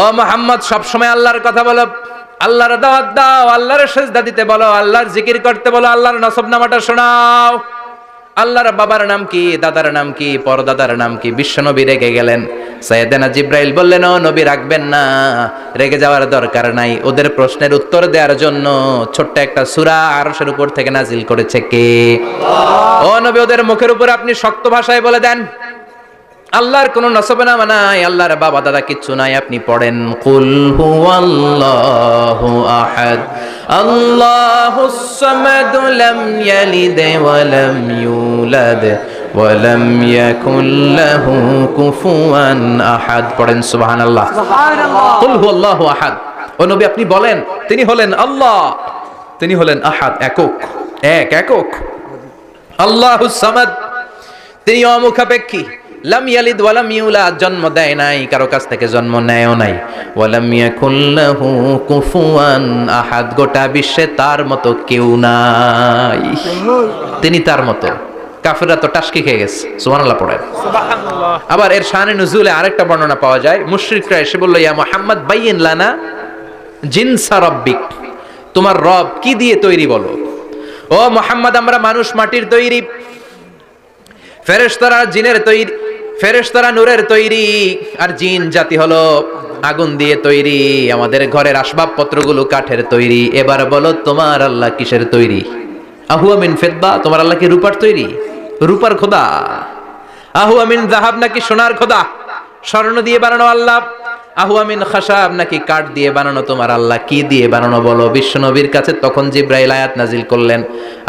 ও মোহাম্মদ, সবসময় আল্লাহর কথা বলো। আল্লাহর দাওয়াত দাও, আল্লাহর সেজদা দিতে বলো, আল্লাহর জিকির করতে বলো, আল্লাহর নসব নামাটা শোনাও। আল্লাহর বাবার নাম কি, দাদার নাম কি, পরদাদার নাম কি, বিশ্বনবী রেগে গেলেন। সৈয়দেনা জিব্রাইল বললেন, ও নবী, রাখবেন না। রেগে যাওয়ার দরকার নাই। ওদের প্রশ্নের উত্তর দেওয়ার জন্য ছোট্ট একটা সূরা আরশের উপর থেকে নাজিল করেছে কে? ও নবী, ওদের মুখের উপর আপনি শক্ত ভাষায় বলে দেন। আল্লাহর কোনো নসবনামা নাই আল্লাহর বাবা দাদা কিচ্ছু নাই আপনি পড়েন কুল হুয়াল্লাহু আহাদ আল্লাহুস সামাদ লাম ইয়ালিদ ওয়া লাম ইউলাদ ওয়া লাম ইয়াকুল লাহু কুফুয়ান আহাদ। পড়েন সুবহানাল্লাহ। কুল হুয়াল্লাহু আহাদ। ও নবী আপনি বলেন তিনি হলেন আল্লাহ তিনি হলেন আহাদ একক এক একক। আল্লাহুস সামাদ তিনি অমুখাপেক্ষী লাম ইয়ালিদ ওয়ালাম ইউলাদ জন্ম দেয় নাই কারও কাছ থেকে জন্ম নেয়ও নাই। ওয়ালাম ইয়াকুল্লাহু কুফুয়ান আহাদ গোটা বিশ্বে তার মতো কেউ নাই। তিনি তার মতো। কাফেররা তো টাসকি খেয়ে গেছে সুবহানাল্লাহ পড়েন। আবার এর শানে নুজুলে আরেকটা বর্ণনা পাওয়া যায় মুশরিকরা এসে বলল ইয়া মুহাম্মদ বাইয়িন লানা জিনসা রব্বিক তোমার রব কি দিয়ে তৈরি বলো? ও মোহাম্মদ আমরা মানুষ মাটির তৈরি ফেরেশতারা জিনের তৈরি, ফেরেশতারা নূরের তৈরি, আর জিন জাতি হলো আগুন দিয়ে তৈরি, আমাদের ঘরের আসবাবপত্রগুলো কাঠের তৈরি। এবার বলো, তোমার আল্লাহ কিসের তৈরি? আহু আমিন ফেদবা তোমার আল্লাহ কি রূপার তৈরি? রূপার খোদা। আহু আমিন জাহাব নাকি সোনার খোদা? স্বর্ণ দিয়ে বানানো আল্লাহ আহু আমিন খাসাব নাকি কাঠ দিয়ে বানানো তোমার আল্লাহ? কি দিয়ে বানানো বলো? বিশ্ব নবীর কাছে তখন জিব্রাইল আয়াত নাজিল করলেন।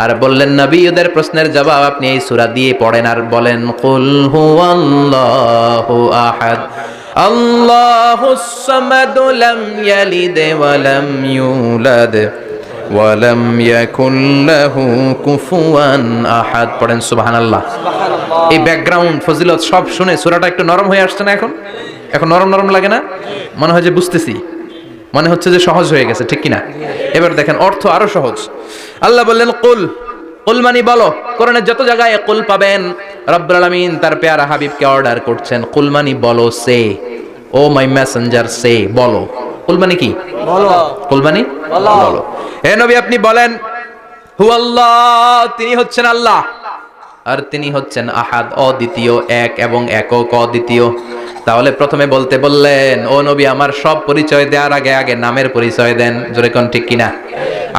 আর বললেন, নবী, ওদের প্রশ্নের জবাব আপনি এই সূরা দিয়ে পড়েন। আর বলেন, কুল হুয়াল্লাহু আহাদ। আল্লাহুস সামাদ লাম ইয়ালিদ ওয়া লাম ইউলাদ ওয়ালাম ইয়াকুন লাহু কুফুয়ান আহাদ। পড়েন, সুবহানাল্লাহ। এই ব্যাকগ্রাউন্ড ফজিলত সব শুনে সূরাটা একটু নরম হয়ে আসছে না এখন? এখন নরম নরম লাগে না? মনে হয় যে বুঝতেছি। মনে হচ্ছে যে সহজ হয়ে গেছে ঠিক কিনা? এবার দেখেন অর্থ আরও সহজ। আল্লাহ বললেন কুল কুল মানি বলো কোরআনের যত জায়গায় কুল পাবেন রব্বুল আলামিন তার পেয়ারা হাবিবকে অর্ডার করছেন। কুল মানি বলো সে। ও মাই মেসেঞ্জার সে। বলো। কুল মানি কি? বলো। কুল মানি বলো। হে নবী আপনি বলেন হু আল্লাহ তিনি হচ্ছেন আল্লাহ। আর তিনি হচ্ছেন আহাদ অদ্বিতীয় এক এবং একক অদ্বিতীয়। তাহলে প্রথমে বলতে বললেন ও নবী আমার সব পরিচয় দেওয়ার আগে আগে নামের পরিচয় দেন। জোরে কোন ঠিক কিনা?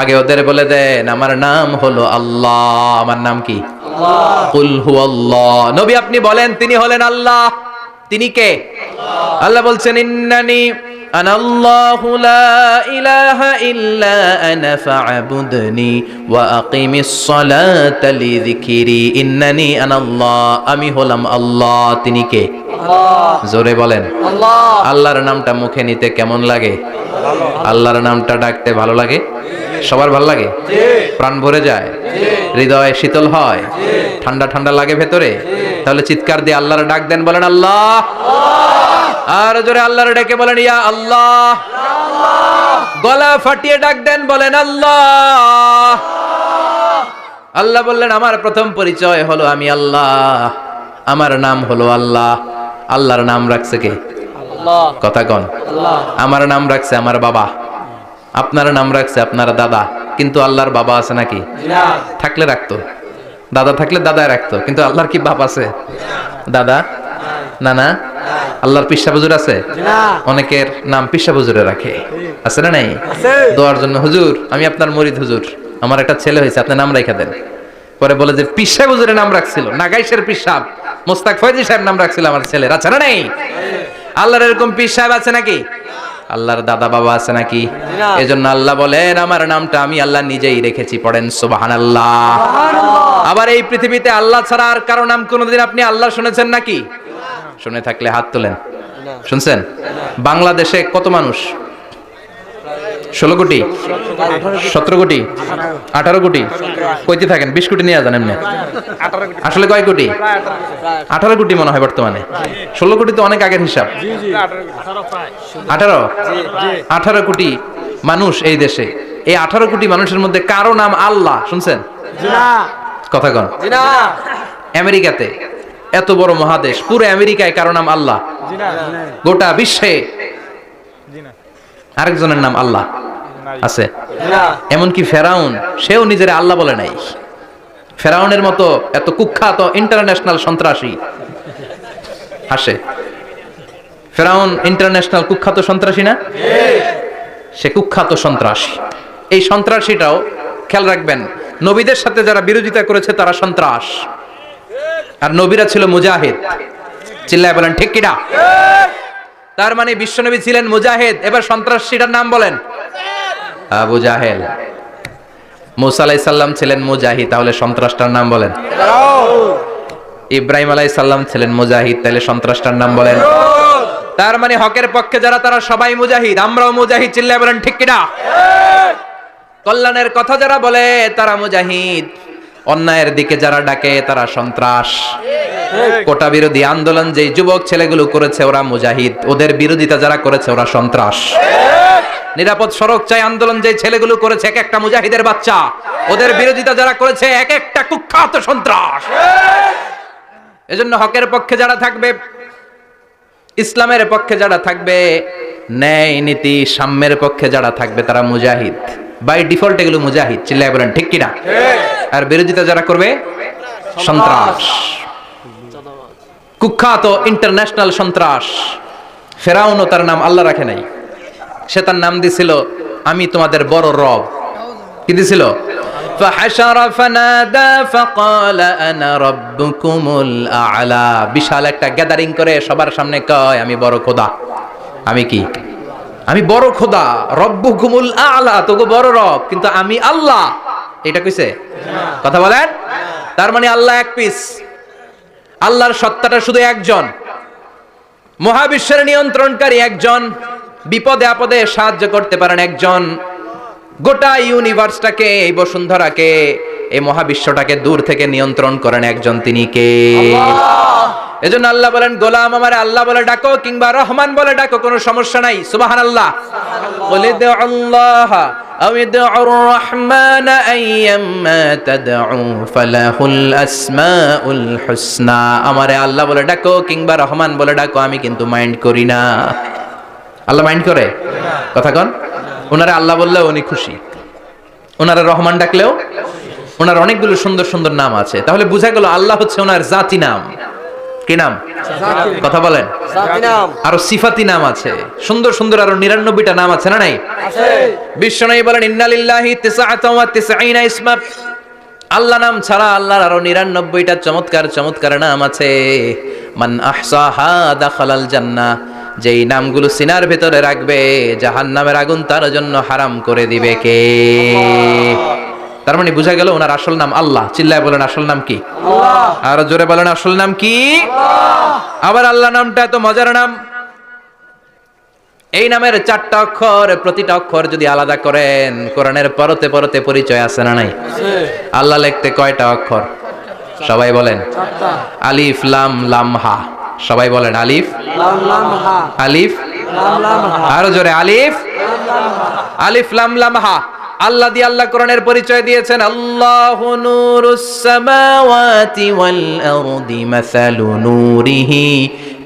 আগে ওদের বলে দেন আমার নাম হলো আল্লাহ। আমার নাম কি? নবী আপনি বলেন তিনি হলেন আল্লাহ। তিনি কে? আল্লাহ বলছেন ইন্নানি أنا الله لا إله إلا أنا فاعبدني وأقم الصلاة لذكري إنني أنا الله আমি হলাম আল্লাহ তিনি কে জোরে বলেন আল্লাহ আল্লাহর নামটা মুখে নিতে কেমন লাগে আল্লাহর নামটা ডাকতে ভালো লাগে সবার ভালো লাগে প্রাণ ভরে যায় হৃদয় শীতল হয় ঠান্ডা ঠান্ডা লাগে ভেতরে তাহলে চিৎকার দিয়ে আল্লাহর ডাক দেন বলেন আল্লাহ আর জোরে আল্লাহর ডেকে বলেন, ইয়া আল্লাহ। গলা ফাটিয়ে ডাক দেন, বলেন, আল্লাহ। আল্লাহ বললেন, আমার প্রথম পরিচয় হলো আমি আল্লাহ। আমার নাম হলো আল্লাহ। আল্লাহর নাম রাখছে কে? কথা কন। আমার নাম রাখছে আমার বাবা। আপনার নাম রাখছে আপনার দাদা। কিন্তু আল্লাহর বাবা আছে নাকি? থাকলে রাখতো। দাদা থাকলে দাদায় রাখতো। কিন্তু আল্লাহর কি বাপ আছে? দাদা? না না আল্লাহর পিসা হুজুর আছে? অনেকের নাম পিসা হুজুরে রাখে। আছে না নাই? দোয়ার জন্য হুজুর আমি আপনার মরিদ হুজুর। আমার একটা ছেলে হয়েছে আপনি নাম রেখে দেন। পরে বলে যে পিসা হুজুরের নাম রাখছিল নাগাইশের পিসাব। মোস্তাক ফয়জি সাহেব নাম রাখছিল আমার ছেলের আছে না নেই? আল্লাহর এরকম পিস সাহেব আছে নাকি? আল্লাহর দাদা বাবা আছে নাকি? এজন্য আল্লাহ বলেন আমার নামটা আমি আল্লাহ নিজেই রেখেছি পড়েন সুবহানাল্লাহ। আবার এই পৃথিবীতে আল্লাহ ছাড়া আর কারও নাম কোনোদিন আপনি আল্লাহ শুনেছেন নাকি? শুনে থাকলে হাত তোলেন। শুনছেন? বাংলাদেশে কত মানুষ? ষোলো কোটি? সতেরো কোটি? আঠারো কোটি? কইতে থাকেন বিশ কোটি নিয়ে যান এমনি। আসলে কয় কোটি? আঠারো কোটি মনে হয় বর্তমানে। ষোলো কোটি তো অনেক আগের হিসাব। আঠারো? আঠারো কোটি মানুষ এই দেশে। এই আঠারো কোটি মানুষের মধ্যে কারও নাম আল্লাহ শুনছেন? কথা কন। আমেরিকাতে। এত বড় মহাদেশ। পুরো আমেরিকায় কারও নাম আল্লাহ। গোটা বিশ্বে আরেকজনের নাম আল্লাহ আছে। এমনকি ফেরাউন সেও নিজের আল্লাহ বলে নাই। ফেরাউনের মতো এত কুখ্যাত ইন্টারন্যাশনাল সন্ত্রাসী। হাসে ফেরাউন ইন্টারন্যাশনাল কুখ্যাত সন্ত্রাসী না? সে কুখ্যাত সন্ত্রাসী। এই সন্ত্রাসীটাও খেয়াল রাখবেন নবীদের সাথে যারা বিরোধিতা করেছে তারা সন্ত্রাস। আর নবীরা ছিল মুজাহিদ। চিল্লায় বলেন, ঠিক কিনা? তার মানে বিশ্বনবী ছিলেন মুজাহিদ। এবার সন্ত্রাসীটার নাম বলেন, আবু জাহেল। মুসা সাল্লাম ছিলেন মুজাহিদ, তাহলে সন্ত্রাসটার নাম বলেন। ইব্রাহিম আলাই সাল্লাম ছিলেন মুজাহিদ, তাহলে সন্ত্রাসটার নাম বলেন। তার মানে হকের পক্ষে যারা, তারা সবাই মুজাহিদ। আমরাও মুজাহিদ, চিল্লায় বলেন, ঠিক কিনা? কল্যাণের কথা যারা বলে, তারা মুজাহিদ। অন্যায়ের দিকে যারা ডাকে, তারা সন্ত্রাস। কোটা বিরোধী আন্দোলন যে যুবক ছেলেগুলো করেছে, ওরা মুজাহিদ। ওদের বিরোধিতা যারা করেছে, ওরা সন্ত্রাস। নিরাপদ সড়ক চাই আন্দোলন যে ছেলেগুলো করেছে, এক একটা মুজাহিদের বাচ্চা। ওদের বিরোধিতা যারা করেছে, এক একটা কুখ্যাত সন্ত্রাস। এজন্য হকের পক্ষে যারা থাকবে, ইসলামের পক্ষে যারা থাকবে, ন্যায় নীতি সাম্যের পক্ষে যারা থাকবে, তারা মুজাহিদ। বাই ডিফল্ট এগুলো মুজাহিদ চিল্লাই বলেন, ঠিক কিনা? আর বিরোধিতা যারা করবে? সন্ত্রাস। কুখ্যাত ইন্টারন্যাশনাল সন্ত্রাস। ফেরাউনও তার নাম আল্লাহ রাখে নাই। সে তার নাম দিছিল, আমি তোমাদের বড় রব। কি দিছিল? বিশাল একটা গ্যাদারিং করে সবার সামনে কয়, আমি বড় খোদা। আমি কি? আমি বড় খোদা রব্বু রব্বুকুমুল আলা, তোগো বড় রব, কিন্তু আমি আল্লাহ। এটা কইছে? কথা বলেন? তার মানে আল্লাহ এক পিস। আল্লাহর সত্তাটা শুধু একজন। মহাবিশ্বের নিয়ন্ত্রণকারী একজন। বিপদে আপদে সাহায্য করতে পারেন একজন। গোটা ইউনিভার্সটাকে, এই বসুন্ধরাকে, এই মহাবিশ্বটাকে দূর থেকে নিয়ন্ত্রণ করেন একজন। তিনি কে? এজন্য আল্লাহ বলেন গোলাম আমারে আল্লাহ বলে ডাকো কিংবা রহমান বলে ডাকো কোনো সমস্যা নাই সুবাহান আল্লাহ বলে দে আল্লাহ أو ادعوا الرحمن أيما تدعوا فله الأسماء الحسنى আমারে আল্লাহ বলে ডাকো কিংবা রহমান বলে ডাকো আমি কিন্তু মাইন্ড করি না আল্লাহ মাইন্ড করে কথা কন ওনারা আল্লাহ বললেও উনি খুশি ওনারা রহমান ডাকলেও ওনার অনেকগুলো সুন্দর সুন্দর নাম আছে তাহলে বোঝা গেল আল্লাহ হচ্ছে ওনার জাতি নাম কি নাম? কথা বলেন। আরও সিফাতি নাম আছে। সুন্দর সুন্দর আরও নিরানব্বইটা নাম আছে না নাই? বিশ্ব বিশ্বনবী বলেন ইন্নালিল্লাহি ইসমা। আল্লাহ নাম ছাড়া আল্লাহর আরও নিরানব্বইটা চমৎকার চমৎকার নাম আছে। মান আহসাহা দাখালাল জান্নাহ যেই নামগুলো সিনার ভেতরে রাখবে জাহান্নামের আগুন তার জন্য হারাম করে দিবে কে? তার মানে বোঝা গেল ওনার আসল নাম আল্লাহ। চিল্লায় বলেন আসল নাম কি? আর জোরে বলেন আসল নাম কি? আবার আল্লাহ নামটা এত মজার নাম। এই নামের চারটা অক্ষর প্রতিটা অক্ষর যদি আলাদা করেন কোরআনের পরতে পরতে পরিচয় আছে না নাই? আল্লাহ লিখতে কয়টা অক্ষর? সবাই বলেন। আলিফ লাম লাম হা। সবাই বলেন আলিফ? আলিফ? আরও জোরে আলিফ? আলিফ লাম লাম হা। আল্লাহ দিয়ে আল্লাহ কোরআনের পরিচয় দিয়েছেন আল্লাহু নূরুস সামাওয়াতি ওয়াল আরদি মাসালু নূরিহি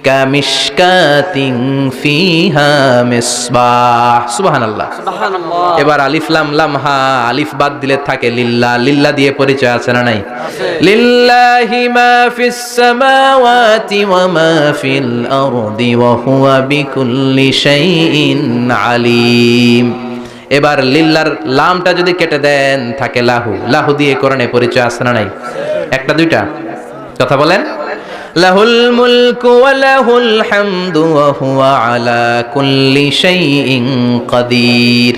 কামিশকাতিন ফিহা মিসবাহ সুবহানাল্লাহ। সুবহানাল্লাহ। এবার আলিফ লাম লাম হা আলিফ বাদ দিলে থাকে লিল্লা। লিল্লা দিয়ে পরিচয় আছে না নাই? লিল্লাহি মা ফিস সামাওয়াতি ওয়া মা ফিল আরদি ওয়া হুয়া বিকুল্লি শাইইন আলিম। এবার লিল্লার লামটা যদি কেটে দেন, থাকে লাহু। লাহু দিয়ে কোরআনে পরিচয় আছে না নাই? একটা, দুইটা। কথা বলেন। লাহুল মুলকু ওয়া লাহুল হামদু ওয়া হুয়া আলা কুল্লি শাইইন কাদির।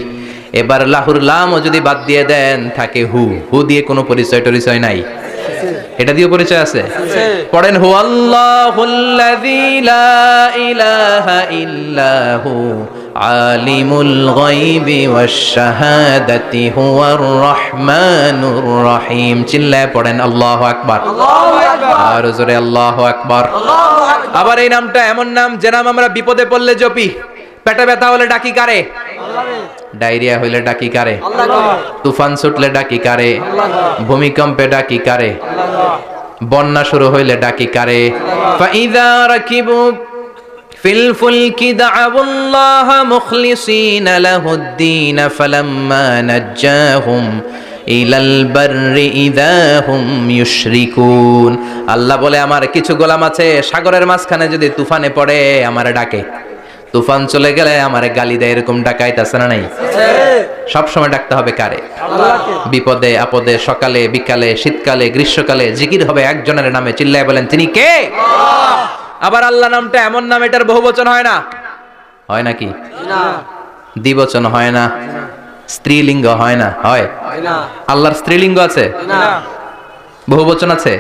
এবার লাহুর লামও যদি বাদ দিয়ে দেন, থাকে হু। হু দিয়ে কোনো পরিচয় টরিচয় নাই। এটা দিয়ে পরিচয় আছে? পড়েন হু আল্লাহুল্লাযী লা ইলাহা ইল্লা হু আলিমুল গায়বি ওয়াশ শাহাদাতি হুয়ার রহমানুর রহিম। চিল্লায় পড়েন আল্লাহু আকবার। আল্লাহু আকবার। আর জোরে আল্লাহু আকবার। আল্লাহু আকবার। আবার এই নামটা এমন নাম যে নাম আমরা বিপদে পড়লে জপি। পেটে ব্যথা হলে ডাকি কারে? ডায়রিয়া হইলে ডাকি কারে? তুফান ছুটলে ডাকি কারে? ভূমিকম্পে ডাকি কারে? বন্যা শুরু হইলে ডাকি কারে? আল্লাহ বলে, আমার কিছু গোলাম আছে, সাগরের মাঝখানে যদি তুফানে পড়ে, আমারে ডাকে। তুফান চলে গেলে আমারে গালি দেয় এরকম ডাকাইতাছে না নাই? সব সময় ডাকতে হবে কারে? বিপদে আপদে সকালে বিকালে শীতকালে গ্রীষ্মকালে জিকির হবে একজনের নামে চিল্লায় বলেন তিনি কে? আবার আল্লাহ নামটা এমন নাম এটার বহু বচন হয় না? হয় নাকি? দ্বিবচন হয় না। স্ত্রীলিঙ্গ হয় না? হয়। আল্লাহর স্ত্রীলিঙ্গ আছে? না। বহু বচন আছে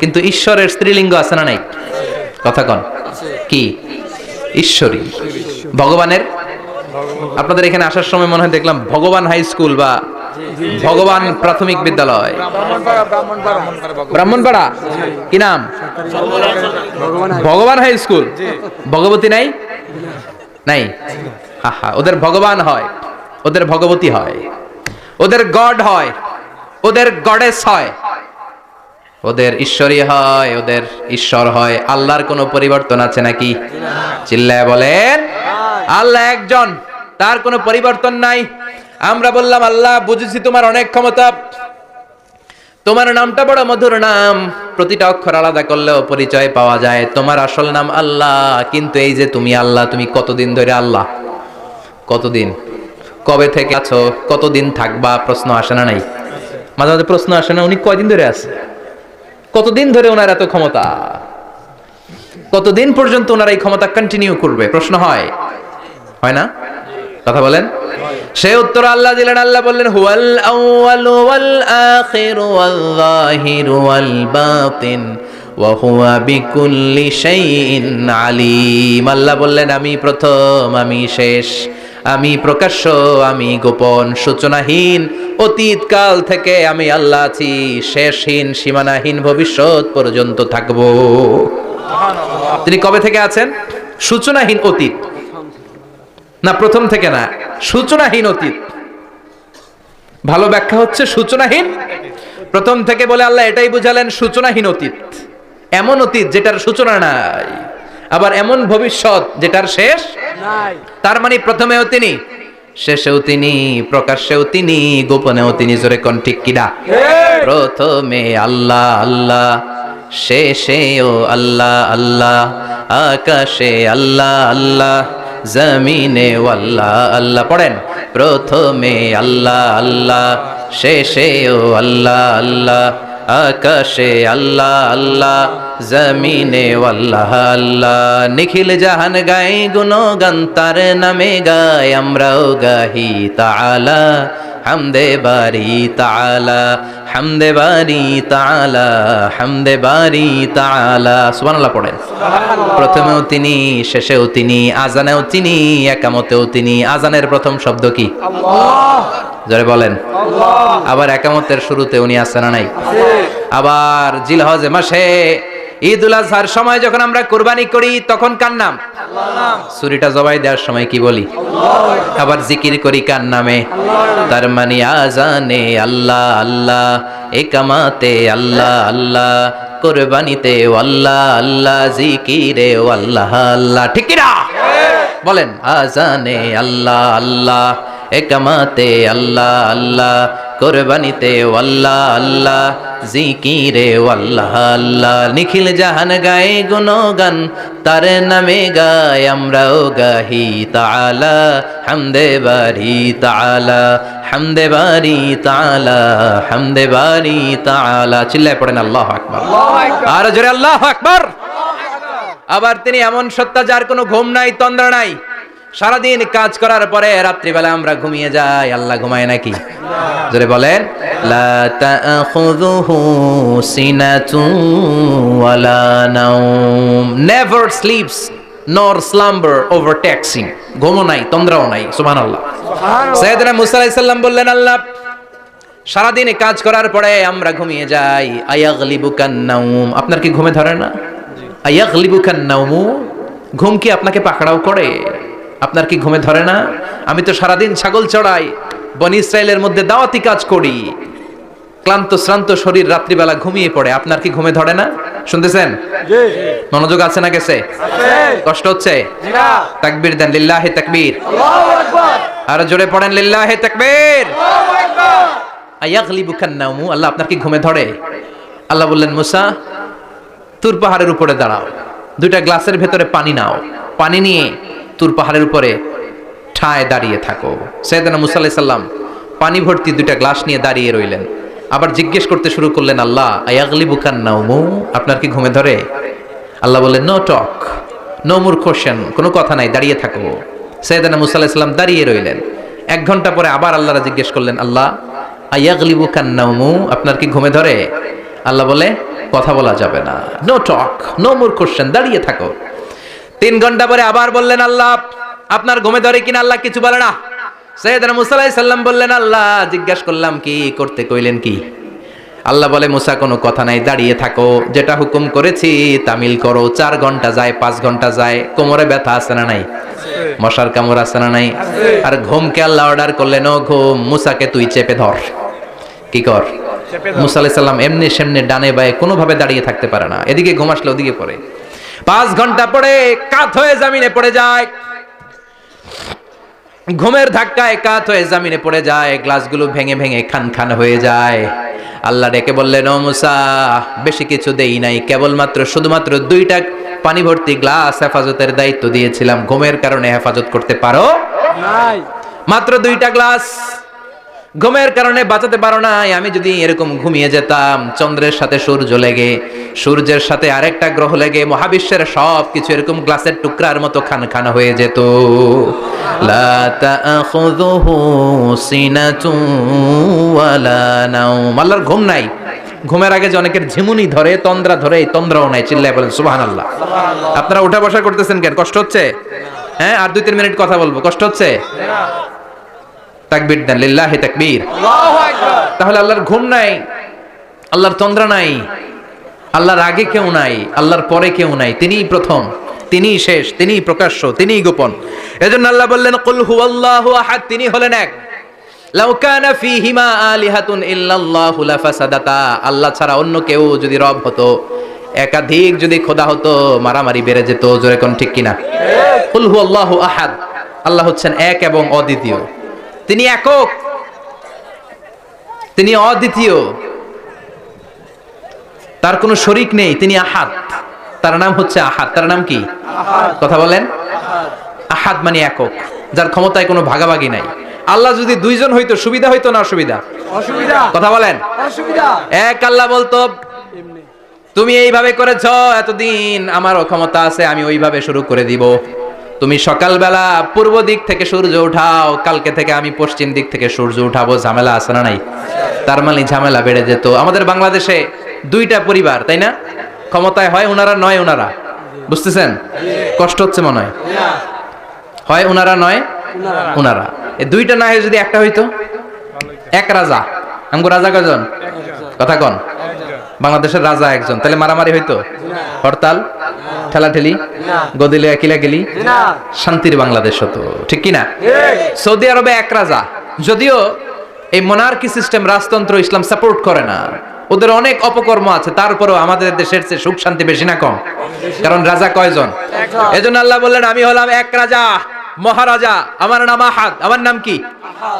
কিন্তু ঈশ্বরের স্ত্রীলিঙ্গ আছে না নাই? কথা কন। কি? ঈশ্বরী। ভগবানের? আপনাদের এখানে আসার সময় মনে হয় দেখলাম ভগবান হাই স্কুল বা ভগবান প্রাথমিক বিদ্যালয়। ব্রাহ্মণপাড়া? কি নাম? ভগবান হাই স্কুল? ভগবতী নাই? নাই? আহা, ওদের ভগবান হয়, ওদের ভগবতী হয়, ওদের গড হয়, ওদের গডেস হয়। ওদের ঈশ্বরই হয়, ওদের ঈশ্বর হয়। আল্লাহর কোনো পরিবর্তন আছে নাকি? চিল্লায় বলেন, আল্লাহ একজন, তার কোনো পরিবর্তন নাই। আমরা বললাম, আল্লাহ, বুঝেছি তোমার অনেক ক্ষমতা। তোমার নামটা বড় মধুর নাম। প্রতিটা অক্ষর আলাদা করলেও পরিচয় পাওয়া যায়। তোমার আসল নাম আল্লাহ, কিন্তু এই যে তুমি আল্লাহ, তুমি কতদিন ধরে আল্লাহ? কতদিন? কবে থেকে আছো? কতদিন থাকবা? প্রশ্ন আসে না নাই? মাঝে মাঝে প্রশ্ন আসে না, উনি কয়দিন ধরে আছে? কতদিন ধরে ওনার এত ক্ষমতা? কতদিন পর্যন্ত ওনার এই ক্ষমতা কন্টিনিউ করবে? প্রশ্ন হয়। হয় না? কথা বলেন। সে উত্তর আল্লাহ দিলেন, আল্লাহ বললেন, হুয়াল আউয়ালু ওয়াল আখিরু ওয়াল যাহিরু ওয়াল বাতিন ওয়া হুয়া বিকুল্লি শাইইন আলিম। আল্লাহ বললেন, আমি প্রথম, আমি শেষ। আমি প্রকাশ্য, আমি গোপন, সূচনাহীন অতীত কাল থেকে আমি আল্লাহ আছি, শেষহীন, সীমানাহীন ভবিষ্যৎ পর্যন্ত থাকব। তিনি কবে থেকে আছেন? সূচনাহীন অতীত। না, প্রথম থেকে না, সূচনাহীন অতীত। ভালো ব্যাখ্যা হচ্ছে সূচনাহীন। প্রথম থেকে বলে আল্লাহ এটাই বুঝালেন সূচনাহীন অতীত। এমন অতীত যেটার সূচনা নাই। আবার এমন ভবিষ্যৎ যেটার শেষ নাই। তার মানে প্রথমেও তিনি শেষেও তিনি প্রকাশ্যেও তিনি গোপনেও তিনি জোরে কোন ঠিক কিনা প্রথমে আল্লাহ আল্লাহ শেষেও আল্লাহ আল্লাহ আকাশে আল্লাহ আল্লাহ জমিনে আল্লাহ আল্লাহ। পড়েন প্রথমে আল্লাহ আল্লাহ শেষেও আল্লাহ আল্লাহ আকাশে আল্লাহ আল্লাহ, জমিনে আল্লাহ আল্লাহ। নিখিল জাহান গাই গুণগান, তার নামে গাই আমরাও গাহি তালা হামদে বারি তাআলা। হামদে বারি তালা হামদে বারি তালা সুবহানাল্লাহ পড়েন। প্রথমেও তিনি শেষেও তিনি আজানেও তিনি একামতেও তিনি। আজানের প্রথম শব্দ কি? জোরে বলেন। আবার একামতের শুরুতে উনি আছেন না নাই? আবার জিলহজে মাসে ঈদ উল আজহার সময় যখন আমরা কোরবানি করি তখন কার নাম? ছুরিটা জবাই দেওয়ার সময় কি বলি? আবার জিকির করি কার নামে? তার মানে আজানে আল্লাহ আল্লাহ একামাতে আল্লাহ আল্লাহ, কোরবানিতে আল্লাহ আল্লাহ, জিকিরে আল্লাহ আল্লাহ। ঠিক না বলেন, আজানে আল্লাহ আল্লাহ একামাতে আল্লাহ আল্লাহ কোরবানিতে আল্লাহ আল্লাহ জিকিরে আল্লাহ আল্লাহ। নিখিল জাহান গায়ে গুণগান তার নামে গায় আমরাও গাহি তালা হামদে বারি তাআলা হামদে বারি তালা হামদে বারি তালা চিল্লায় পড়েন আল্লাহু আকবার। আর জোরে আল্লাহু আকবার। আবার তিনি এমন সত্তা যার কোনো ঘুম নাই তন্দ্রা নাই। সারাদিন কাজ করার পরে রাত্রিবেলা আমরা ঘুমিয়ে যাই আল্লাহ ঘুমায় নাকি? জোরে বলেন never sleeps nor slumber overtakes him ঘুমও নাই তন্দ্রাও নাই সুবহানাল্লাহ। সাইয়েদনা মুসা আলাইহিস সালাম বললেন আল্লাহ সারাদিন কাজ করার পরে আমরা ঘুমিয়ে যাই। আয়াগলিবুকান নাউম আপনার কি ঘুমে ধরে না? আয়াগলিবুকান নাউমু ঘুম কি আপনাকে পাকড়াও করে? আপনার কি ঘুমে ধরে না? আমি তো সারাদিন ছাগল চড়াই বনি ইসরায়েলের মধ্যে দাওয়াতি কাজ করি। ক্লান্ত শ্রান্ত শরীর রাত্রিবেলা ঘুমিয়ে পড়ে আপনার কি ঘুমে ধরে না? শুনতেছেন? মনোযোগ আছে না গেছে? কষ্ট হচ্ছে? তাকবীর দেন লিল্লাহি তাকবীর। আল্লাহু আকবার। আর জোরে পড়েন লিল্লাহি তাকবীর। আল্লাহ আপনার কি ঘুমে ধরে। আল্লাহ বললেন মুসা তুর পাহাড়ের উপরে দাঁড়াও। দুইটা গ্লাসের ভেতরে পানি নাও। পানি নিয়ে তুর পাহাড়ের উপরে ঠায় দাঁড়িয়ে থাকো। সৈয়দনা মুসা আলাইহিস সাল্লাম পানি ভর্তি দুইটা গ্লাস নিয়ে দাঁড়িয়ে রইলেন। আবার জিজ্ঞেস করতে শুরু করলেন, আল্লাহ, আয়াগলিবুকান নাউমু আপনার কি ঘুমে ধরে? আল্লাহ বললেন, no talk, no more question কোনো কথা নাই, দাঁড়িয়ে থাকো। সৈয়দনা মুসা আলাইহিস সাল্লাম দাঁড়িয়ে রইলেন। এক ঘণ্টা পরে আবার আল্লাহরা জিজ্ঞেস করলেন, আল্লাহ আয়াগলিবু কান্নাউমু আপনার কি ঘুমে ধরে? আল্লাহ বলে, কথা বলা যাবে না। No talk, no more question দাঁড়িয়ে থাকো। তিন ঘণ্টা পরে আবার বললেন আল্লাহ আপনার ঘুমে ধরে কিনা আল্লাহ কিছু বলে না? সৈয়দনা মুসা আলাইহিস সাল্লাম বললেন আল্লাহ জিজ্ঞাসা করলাম কি করতে কইলেন কি? আল্লাহ বলে মুসা কোনো কথা নাই দাঁড়িয়ে থাকো। যেটা হুকুম করেছি তামিল করো। চার ঘণ্টা যায় পাঁচ ঘণ্টা যায় কোমরে ব্যথা আছে না নাই? মশার কামড় আছে না নাই? আর ঘুমকে আল্লাহ অর্ডার করলেন ও ঘুম মুসাকে তুই চেপে ধর। কি কর? মুসা আলাইহিস সাল্লাম এমনি সেমনি ডানে বায়ে কোনোভাবে দাঁড়িয়ে থাকতে পারে না। এদিকে ঘুম আসলে ওদিকে পড়ে। পাঁচ ঘণ্টা পরে কাত হয়ে জামিনে পড়ে যায়। ঘুমের ধাক্কায় কাত হয়ে জামিনে পড়ে যায় গ্লাসগুলো ভেঙে ভেঙে খান খান হয়ে যায়। আল্লাহ ডেকে বললেন ও মুসা বেশি কিছু দেই নাই কেবলমাত্র শুধুমাত্র দুইটা পানি ভর্তি গ্লাস হেফাজতের দায়িত্ব দিয়েছিলাম। ঘুমের কারণে হেফাজত করতে পারো? মাত্র দুইটা গ্লাস। ঘুমের কারণে বাঁচাতে পারো নাই। আমি যদি এরকম ঘুমিয়ে যেতাম, চন্দ্রের সাথে সূর্য লেগে, সূর্যের সাথে আরেকটা গ্রহ লেগে, মহাবিশ্বের সব কিছু এরকম গ্লাসের টুকরার মতো খান খান হয়ে যেত। আল্লাহর ঘুম নাই। ঘুমের আগে যে অনেকের ঝিমুনি ধরে, তন্দ্রা ধরে, এই তন্দ্রাও নাই, চিল্লায় বলেন সুবাহ আল্লাহ আপনারা উঠা বসা করতেছেন কেন? কষ্ট হচ্ছে? হ্যাঁ আর দুই তিন মিনিট কথা বলব। কষ্ট হচ্ছে? তাকবীর দেন লিল্লাহি তাকবীর। আল্লাহু আকবার। তাহলে আল্লাহর ঘুম নাই আল্লাহর তন্দ্রা নাই আল্লাহর আগে কেউ নাই আল্লাহর পরে কেউ নাই তিনিই প্রথম তিনিই শেষ তিনিই প্রকাশ্য তিনিই গোপন। এজন্য আল্লাহ বললেন কুল হুয়াল্লাহু আহাদ তিনি হলেন এক। লাউ কানা ফীহিমা আলিহাতুন ইল্লাল্লাহু লাফাসাদাতা। আল্লাহ ছাড়া অন্য কেউ যদি রব হতো একাধিক যদি খোদা হতো মারামারি বেড়ে যেত জোরে কোন ঠিক কিনা? কুল হুয়াল্লাহু আহাদ। আল্লাহ হচ্ছেন এক এবং অদ্বিতীয়। তিনি একক। তিনি অদ্বিতীয়। তার কোনো শরিক নেই তিনি আহাদ। তার নাম হচ্ছে আহাদ। তার নাম কি? কথা বলেন। আহাদ মানে একক যার ক্ষমতায় কোনো ভাগাভাগি নাই। আল্লাহ যদি দুইজন হইতো সুবিধা হইতো না অসুবিধা? অসুবিধা। কথা বলেন। অসুবিধা। এক আল্লাহ বলতো তুমি এইভাবে করেছ এতদিন আমারও ক্ষমতা আছে আমি ওইভাবে শুরু করে দিব। তুমি সকালবেলা পূর্ব দিক থেকে সূর্য উঠাও, কালকে থেকে আমি পশ্চিম দিক থেকে সূর্য উঠাবো, ঝামেলা আছে না নাই? তার মানে ঝামেলা বেড়ে যেত। আমাদের বাংলাদেশে দুইটা পরিবার, তাই না? ক্ষমতায় হয় ওনারা নয় ওনারা বুঝতেছেন? কষ্ট হচ্ছে মনে হয়। হয় ওনারা নয় ওনারা এই দুইটা না হয়ে যদি একটা হইতো? এক রাজা। আমগো রাজা কয়জন? কথা কন। বাংলাদেশের রাজা একজন। তাহলে মারামারি হইতো? হরতাল? ঠেলাঠেলি? গদিলে কিলা গেলি শান্তির বাংলাদেশ হতো। ঠিক কি না? ঠিক। সৌদি আরবে এক রাজা। যদিও এই মোনার্কি সিস্টেম রাজতন্ত্র ইসলাম সাপোর্ট করে না। ওদের অনেক অপকর্ম আছে। তারপরেও আমাদের দেশের চেয়ে সুখ শান্তি বেশি না কম? কারণ রাজা কয়জন? একজন। এজন্য আল্লাহ বললেন আমি হলাম এক রাজা মহারাজা। আমার নাম আহাদ। আমার নাম কি?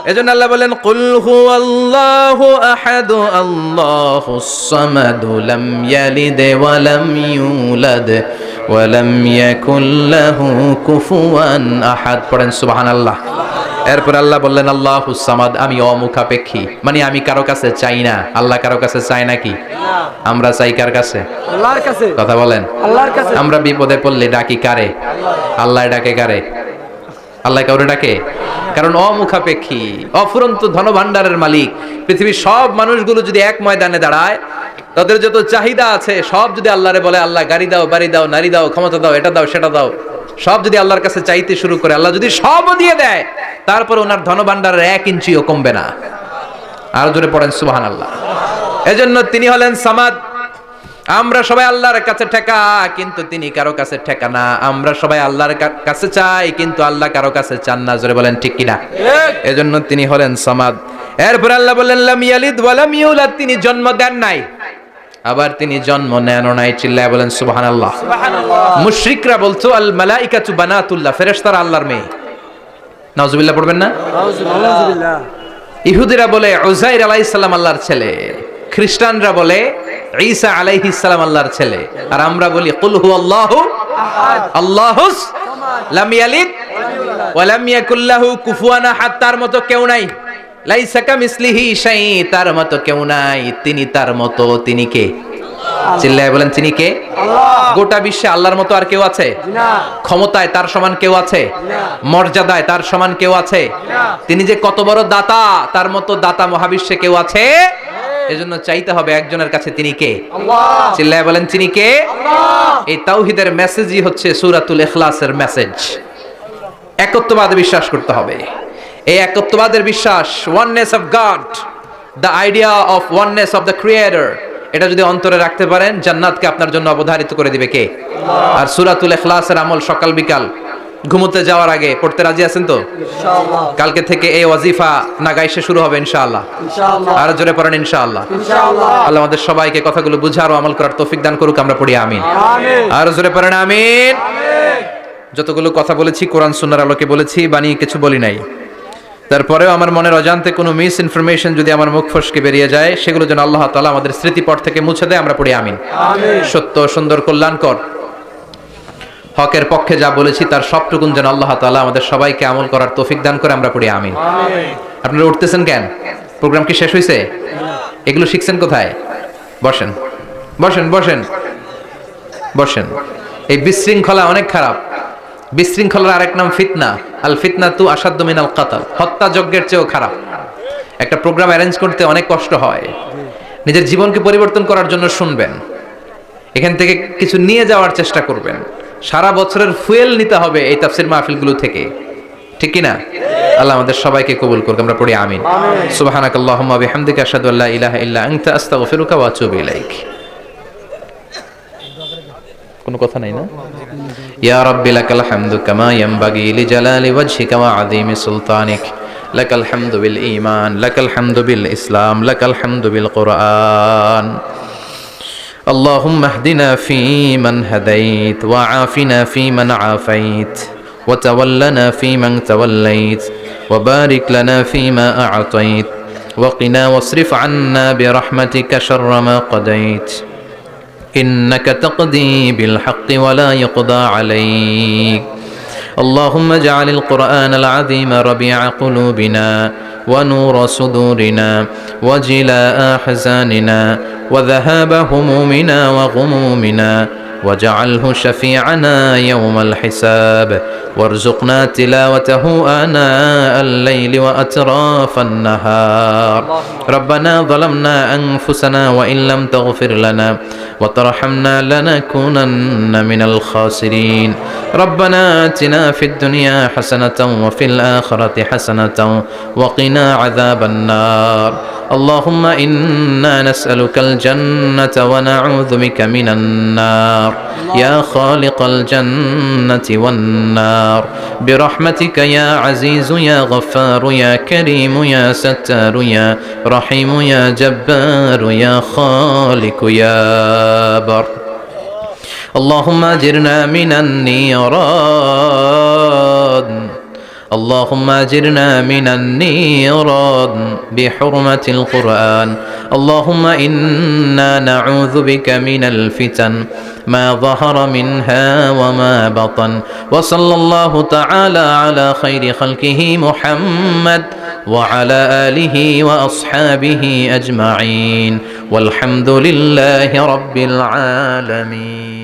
এজন্য আল্লাহ বলেন কুল হুয়াল্লাহু আহাদ আল্লাহুস সামাদ লাম ইয়ালিদ ওয়া লাম ইউলাদ ওয়া লাম ইয়াকুল লাহু কুফুয়ান আহাদ। পড়েন সুবহানাল্লাহ। এরপর আল্লাহ বললেন আল্লাহু সামাদ আমি অমুখাপেক্ষী। মানে আমি কারও কাছে চাই না। আল্লাহ কারও কাছে চায় নাকি? আমরা চাই কার কাছে? আল্লাহর কাছে। কথা বলেন। আল্লাহর কাছে। আমরা বিপদে পড়লে ডাকি কারে? আল্লাহ ডাকে কারে? আল্লাহ কাউরে ডাকে? কারণ অমুখাপেক্ষী, অফুরন্ত ধনভাণ্ডারের মালিক। পৃথিবীর সব মানুষগুলো যদি এক ময়দানে দাঁড়ায়, তাদের যত চাহিদা আছে, সব যদি আল্লাহরে বলে, আল্লাহ, গাড়ি দাও, বাড়ি দাও, নারী দাও, ক্ষমতা দাও, এটা দাও, সেটা দাও। সব যদি আল্লাহর কাছে চাইতে শুরু করে, আল্লাহ যদি সবও দিয়ে দেয়, তারপরে ওনার ধনভাণ্ডারের এক ইঞ্চিও কমবে না। আর জোরে পড়েন সুবাহান আল্লাহ এজন্য তিনি হলেন সামাদ আমরা সবাই আল্লাহর কাছে ঠেকা কিন্তু তিনি কারও কাছে ঠেকা না। আমরা সবাই আল্লাহর কাছে চাই কিন্তু আল্লাহ কারও কাছে চান না জোরে বলেন ঠিক কিনা? এজন্য তিনি হলেন সমাদ। এরপর আল্লাহ বললেন লাম ইয়ালিদ ওয়া লাম ইউলাদ তিনি জন্ম দেন নাই। আবার তিনি জন্ম নেন নাই চিল্লায় বলেন সুবহানাল্লাহ। মুশরিকরা বলতো আল মালাইকাতু বানাতুল্লাহ ফেরেশতারা আল্লাহর মেয়ে। নাউজুবিল্লাহ পড়বেন না? আলহামদুলিল্লাহ ইহুদিরা বলে উজাইর আলাইহিস সালাম আল্লাহর ছেলে। খ্রিস্টানরা বলে ঈসা আলাইহিস সালাম আল্লাহর ছেলে। আর আমরা বলি কুল হু আল্লাহু আল্লাহুস লাম ইয়ালিদ ওয়া লাম ইয়াকুল লাহু কুফুয়ান আহাদ। তার মতো কেউ নাই। লাইসা কামিসলিহি শাই তার মতো কেউ নাই। তিনি তার মতো তিনি কে? চিল্লায় বলেন তিনি কে? গোটা বিশ্বে আল্লাহর মতো আর কেউ আছে? না। ক্ষমতায় তার সমান কেউ আছে? মর্যাদায় তার সমান কেউ আছে? তিনি যে কত বড় দাতা তার মতো দাতা মহাবিশ্বে কেউ আছে? এজন্য চাইতে হবে একজনের কাছে তিনি কে? চিল্লায় বলেন তিনি কে? এই তাওহিদের মেসেজই হচ্ছে সূরাতুল ইখলাসের মেসেজ একত্ববাদে বিশ্বাস করতে হবে। এই একত্ববাদের বিশ্বাস oneness of God the idea of oneness of the creator এটা যদি অন্তরে রাখতে পারেন জান্নাতকে আপনার জন্য অবধারিত করে দিবে কে? আর সুরাতুল এখলাসের আমল সকাল বিকাল ঘুমোতে যাওয়ার আগে পড়তে রাজি আছেন তো? কালকে থেকে এই ওয়াজিফা নাগাইশে শুরু হবে ইনশাআল্লাহ। আর জোরে পড়েন ইনশাআল্লাহ। আল্লাহ আমাদের সবাইকে কথাগুলো বুঝার ও আমল করার তৌফিক দান করুক আমরা পড়ি আমিন। আর জোরে পড়েন আমিন। যতগুলো কথা বলেছি কোরআন সুন্নাহর আলোকে বলেছি বানিয়ে কিছু বলি নাই। তারপরেও আমার মনের অজান্তে কোনো মিস ইনফরমেশন যদি আমার মুখ ফসকে বেরিয়ে যায় সেগুলো যেন আল্লাহ তাআলা আমাদের স্মৃতিপট থেকে মুছে দেয় আমরা পড়ি আমিন। আমিন। সত্য সুন্দর কল্যাণকর। হকের পক্ষে যা বলেছি, তার সবটুকুন যেন আল্লাহ তাআলা আমাদের সবাইকে আমল করার তৌফিক দান করে, আমরা পড়ি, আমিন। আপনারা উঠতেছেন কেন? প্রোগ্রাম কি শেষ হয়েছে এগুলো শিখছেন কোথায়? বসেন। বসেন বসেন। বসেন। এই বিশৃঙ্খলা অনেক খারাপ। বিশৃঙ্খলার আরেক নাম ফিতনা। আল ফিতনা তু আসাদ্দ মিনাল কাতাল। হত্যা যজ্ঞের চেয়েও খারাপ। একটা প্রোগ্রাম অ্যারেঞ্জ করতে অনেক কষ্ট হয়। নিজের জীবনকে পরিবর্তন করার জন্য শুনবেন। এখান থেকে কিছু নিয়ে যাওয়ার চেষ্টা করবেন। সারা বছরের ফুয়েল নিতে হবে এই তাফসির মাহফিলগুলো থেকে। ঠিক কি না আল্লাহ আমাদের সবাইকে কবুল করুক আমরা পড়ি আমিন। সুবহানাকাল্লাহুম্মা বিহামদিকা আশহাদু আল্লা ইলাহা ইল্লা আনতা আস্তাগফিরুকা ওয়া আতুবু ইলাইক। কোনো কথা নাই না? ইয়া রাব্বি লাকাল হামদু কামা ইয়ানবাগি লিজালালি ওয়াজহিকা ওয়া আযীমি সুলতানিক। লাকাল হামদু বিল ঈমান লাকাল হামদু বিল ইসলাম লাকাল হামদু বিল কুরআন اللهم اهدنا فيمن هديت وعافنا فيمن عافيت وتولنا فيمن توليت وبارك لنا فيما أعطيت وقنا واصرف عنا برحمتك شر ما قضيت إنك تقضي بالحق ولا يقضى عليك اللهم اجعل القرآن العظيم ربيع قلوبنا ونور صدورنا وجلاء أحزاننا وذهاب همومنا وغمومنا واجعله شفيعنا يوم الحساب وارزقنا تلاوته آناء الليل وأطراف النهار ربنا ظلمنا أنفسنا وإن لم تغفر لنا وترحمنا لنكونن من الخاسرين. ربنا آتنا في الدنيا حسنة وفي الآخرة حسنة وقنا عذاب النار. اللهم إنا نسألك الجنة ونعوذ بك من النار. يا خالق الجنة والنار. برحمتك يا عزيز يا غفار يا كريم يا ستار يا رحيم يا جبار يا خالق يا بر اللهم اجرنا من النيران اللهم اجرنا من النيران بحرمة القرآن اللهم إنا نعوذ بك من الفتن ما ظهر منها وما بطن وصلى الله تعالى على خير خلقه محمد وعلى آله وأصحابه أجمعين والحمد لله رب العالمين